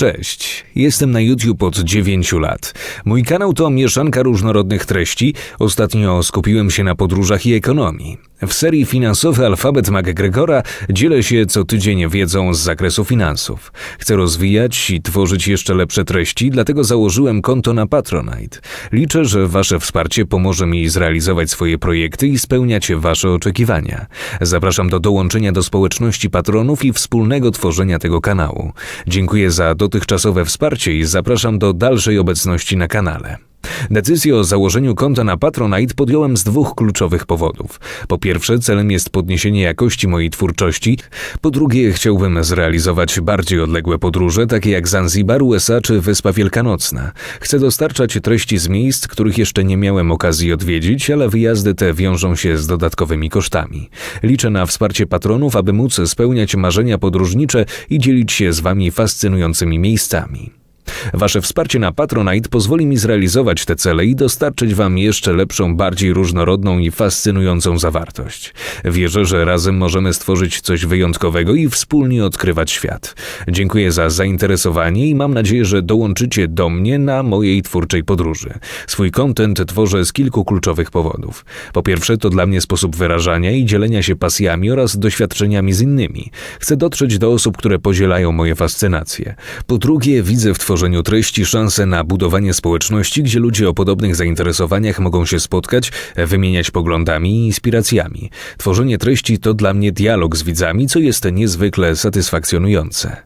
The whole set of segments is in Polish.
Cześć, jestem na YouTube od 9 lat. Mój kanał to mieszanka różnorodnych treści. Ostatnio skupiłem się na podróżach i ekonomii. W serii Finansowy Alfabet MacGregora dzielę się co tydzień wiedzą z zakresu finansów. Chcę rozwijać i tworzyć jeszcze lepsze treści, dlatego założyłem konto na Patronite. Liczę, że Wasze wsparcie pomoże mi zrealizować swoje projekty i spełniać Wasze oczekiwania. Zapraszam do dołączenia do społeczności patronów i wspólnego tworzenia tego kanału. Dziękuję za dotychczasowe wsparcie i zapraszam do dalszej obecności na kanale. Decyzję o założeniu konta na Patronite podjąłem z dwóch kluczowych powodów. Po pierwsze, celem jest podniesienie jakości mojej twórczości. Po drugie, chciałbym zrealizować bardziej odległe podróże, takie jak Zanzibar, USA czy Wyspa Wielkanocna. Chcę dostarczać treści z miejsc, których jeszcze nie miałem okazji odwiedzić, ale wyjazdy te wiążą się z dodatkowymi kosztami. Liczę na wsparcie patronów, aby móc spełniać marzenia podróżnicze i dzielić się z Wami fascynującymi miejscami. Wasze wsparcie na Patronite pozwoli mi zrealizować te cele i dostarczyć Wam jeszcze lepszą, bardziej różnorodną i fascynującą zawartość. Wierzę, że razem możemy stworzyć coś wyjątkowego i wspólnie odkrywać świat. Dziękuję za zainteresowanie i mam nadzieję, że dołączycie do mnie na mojej twórczej podróży. Swój content tworzę z kilku kluczowych powodów. Po pierwsze, to dla mnie sposób wyrażania i dzielenia się pasjami oraz doświadczeniami z innymi. Chcę dotrzeć do osób, które podzielają moje fascynacje. Po drugie, widzę w tworzeniu tworzeniu treści szansę na budowanie społeczności, gdzie ludzie o podobnych zainteresowaniach mogą się spotkać, wymieniać poglądami i inspiracjami. Tworzenie treści to dla mnie dialog z widzami, co jest niezwykle satysfakcjonujące.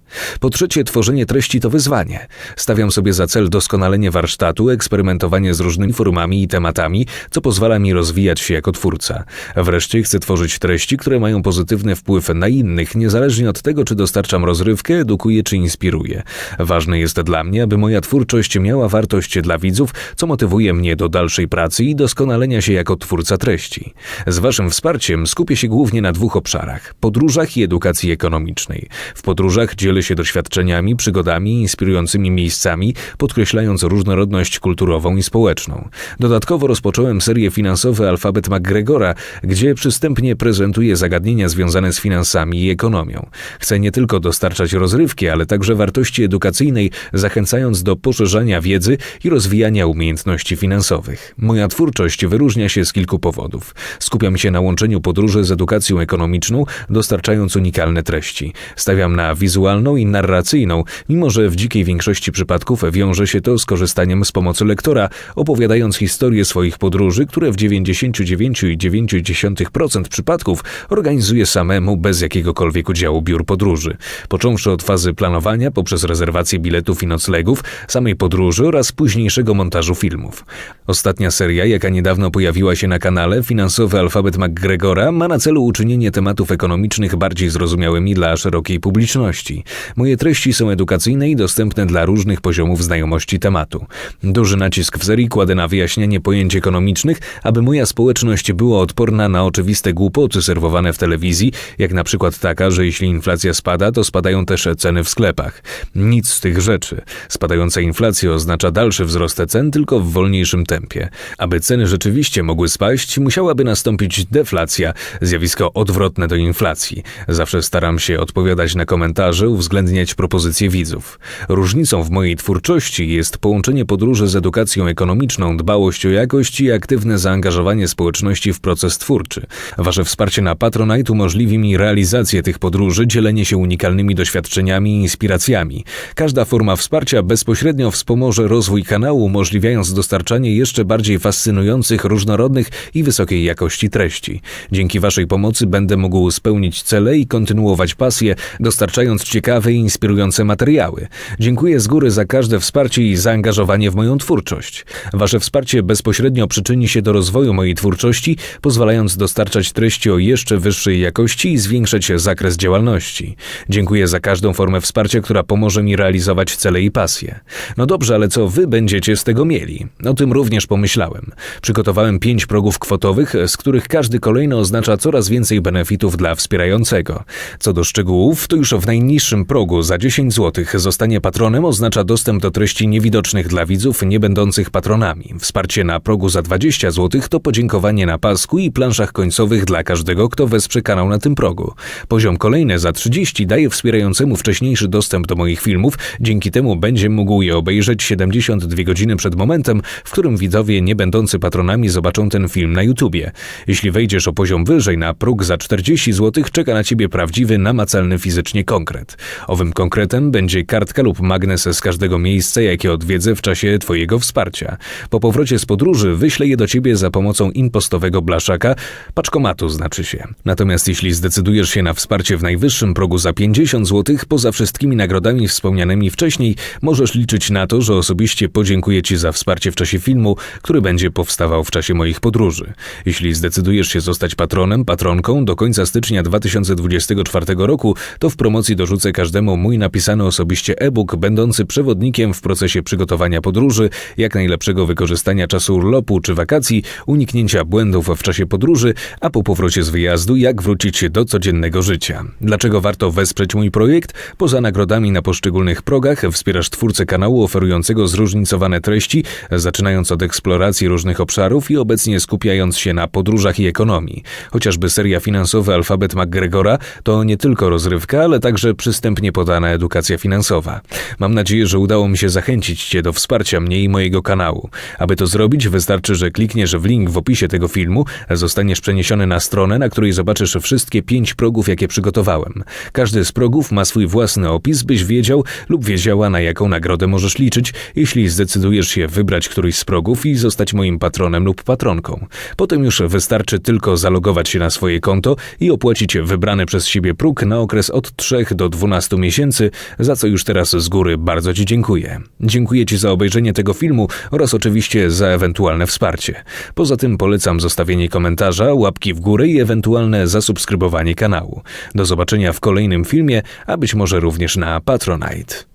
Po trzecie, tworzenie treści to wyzwanie. Stawiam sobie za cel doskonalenie warsztatu, eksperymentowanie z różnymi formami i tematami, co pozwala mi rozwijać się jako twórca. Wreszcie chcę tworzyć treści, które mają pozytywny wpływ na innych, niezależnie od tego, czy dostarczam rozrywkę, edukuję czy inspiruję. Ważne jest dla mnie, aby moja twórczość miała wartość dla widzów, co motywuje mnie do dalszej pracy i doskonalenia się jako twórca treści. Z Waszym wsparciem skupię się głównie na dwóch obszarach: podróżach i edukacji ekonomicznej. W podróżach dzielę się doświadczeniami, przygodami inspirującymi miejscami, podkreślając różnorodność kulturową i społeczną. Dodatkowo rozpocząłem serię finansowy Alfabet MacGregora, gdzie przystępnie prezentuję zagadnienia związane z finansami i ekonomią. Chcę nie tylko dostarczać rozrywki, ale także wartości edukacyjnej, zachęcając do poszerzania wiedzy i rozwijania umiejętności finansowych. Moja twórczość wyróżnia się z kilku powodów. Skupiam się na łączeniu podróży z edukacją ekonomiczną, dostarczając unikalne treści. Stawiam na wizualną i narracyjną, mimo że w dzikiej większości przypadków wiąże się to z korzystaniem z pomocy lektora, opowiadając historię swoich podróży, które w 99,9% przypadków organizuje samemu bez jakiegokolwiek udziału biur podróży. Począwszy od fazy planowania poprzez rezerwację biletów i noclegów, samej podróży oraz późniejszego montażu filmów. Ostatnia seria, jaka niedawno pojawiła się na kanale, Finansowy Alfabet MacGregora, ma na celu uczynienie tematów ekonomicznych bardziej zrozumiałymi dla szerokiej publiczności. Moje treści są edukacyjne i dostępne dla różnych poziomów znajomości tematu. Duży nacisk w serii kładę na wyjaśnianie pojęć ekonomicznych, aby moja społeczność była odporna na oczywiste głupoty serwowane w telewizji, jak na przykład taka, że jeśli inflacja spada, to spadają też ceny w sklepach. Nic z tych rzeczy. Spadająca inflacja oznacza dalszy wzrost cen, tylko w wolniejszym tempie. Aby ceny rzeczywiście mogły spaść, musiałaby nastąpić deflacja, zjawisko odwrotne do inflacji. Zawsze staram się odpowiadać na komentarze, uwzględniać propozycje widzów. Różnicą w mojej twórczości jest połączenie podróży z edukacją ekonomiczną, dbałość o jakość i aktywne zaangażowanie społeczności w proces twórczy. Wasze wsparcie na Patronite umożliwi mi realizację tych podróży, dzielenie się unikalnymi doświadczeniami i inspiracjami. Każda forma wsparcia bezpośrednio wspomoże rozwój kanału, umożliwiając dostarczanie jeszcze bardziej fascynujących, różnorodnych i wysokiej jakości treści. Dzięki Waszej pomocy będę mógł spełnić cele i kontynuować pasję, dostarczając ciekawe i inspirujące materiały. Dziękuję z góry za każde wsparcie i zaangażowanie w moją twórczość. Wasze wsparcie bezpośrednio przyczyni się do rozwoju mojej twórczości, pozwalając dostarczać treści o jeszcze wyższej jakości i zwiększać zakres działalności. Dziękuję za każdą formę wsparcia, która pomoże mi realizować cele i pasję. No dobrze, ale co wy będziecie z tego mieli? O tym również pomyślałem. Przygotowałem pięć progów kwotowych, z których każdy kolejny oznacza coraz więcej benefitów dla wspierającego. Co do szczegółów, to już w najniższym progu za 10 zł zostanie patronem oznacza dostęp do treści niewidocznych dla widzów nie będących patronami. Wsparcie na progu za 20 zł to podziękowanie na pasku i planszach końcowych dla każdego, kto wesprze kanał na tym progu. Poziom kolejny za 30 daje wspierającemu wcześniejszy dostęp do moich filmów, dzięki temu będzie mógł je obejrzeć 72 godziny przed momentem, w którym widzowie nie będący patronami zobaczą ten film na YouTubie. Jeśli wejdziesz o poziom wyżej na próg za 40 zł, czeka na ciebie prawdziwy, namacalny fizycznie konkret. Owym konkretem będzie kartka lub magnes z każdego miejsca, jakie odwiedzę w czasie twojego wsparcia. Po powrocie z podróży wyślę je do ciebie za pomocą impostowego blaszaka, paczkomatu znaczy się. Natomiast jeśli zdecydujesz się na wsparcie w najwyższym progu za 50 zł, poza wszystkimi nagrodami wspomnianymi wcześniej, możesz liczyć na to, że osobiście podziękuję Ci za wsparcie w czasie filmu, który będzie powstawał w czasie moich podróży. Jeśli zdecydujesz się zostać patronem, patronką do końca stycznia 2024 roku, to w promocji dorzucę każdemu mój napisany osobiście e-book będący przewodnikiem w procesie przygotowania podróży, jak najlepszego wykorzystania czasu urlopu czy wakacji, uniknięcia błędów w czasie podróży, a po powrocie z wyjazdu, jak wrócić do codziennego życia. Dlaczego warto wesprzeć mój projekt? Poza nagrodami na poszczególnych progach wspierasz twórcę kanału oferującego zróżnicowane treści, zaczynając od eksploracji różnych obszarów i obecnie skupiając się na podróżach i ekonomii. Chociażby seria finansowa Alfabet McGregora to nie tylko rozrywka, ale także przystępnie podana edukacja finansowa. Mam nadzieję, że udało mi się zachęcić Cię do wsparcia mnie i mojego kanału. Aby to zrobić, wystarczy, że klikniesz w link w opisie tego filmu, zostaniesz przeniesiony na stronę, na której zobaczysz wszystkie pięć progów, jakie przygotowałem. Każdy z progów ma swój własny opis, byś wiedział lub wiedziała, na jaką nagrodę możesz liczyć, jeśli zdecydujesz się wybrać któryś z progów i zostać moim patronem lub patronką. Potem już wystarczy tylko zalogować się na swoje konto i opłacić wybrany przez siebie próg na okres od 3 do 12 miesięcy, za co już teraz z góry bardzo Ci dziękuję. Dziękuję Ci za obejrzenie tego filmu oraz oczywiście za ewentualne wsparcie. Poza tym polecam zostawienie komentarza, łapki w górę i ewentualne zasubskrybowanie kanału. Do zobaczenia w kolejnym filmie, a być może również na Patronite.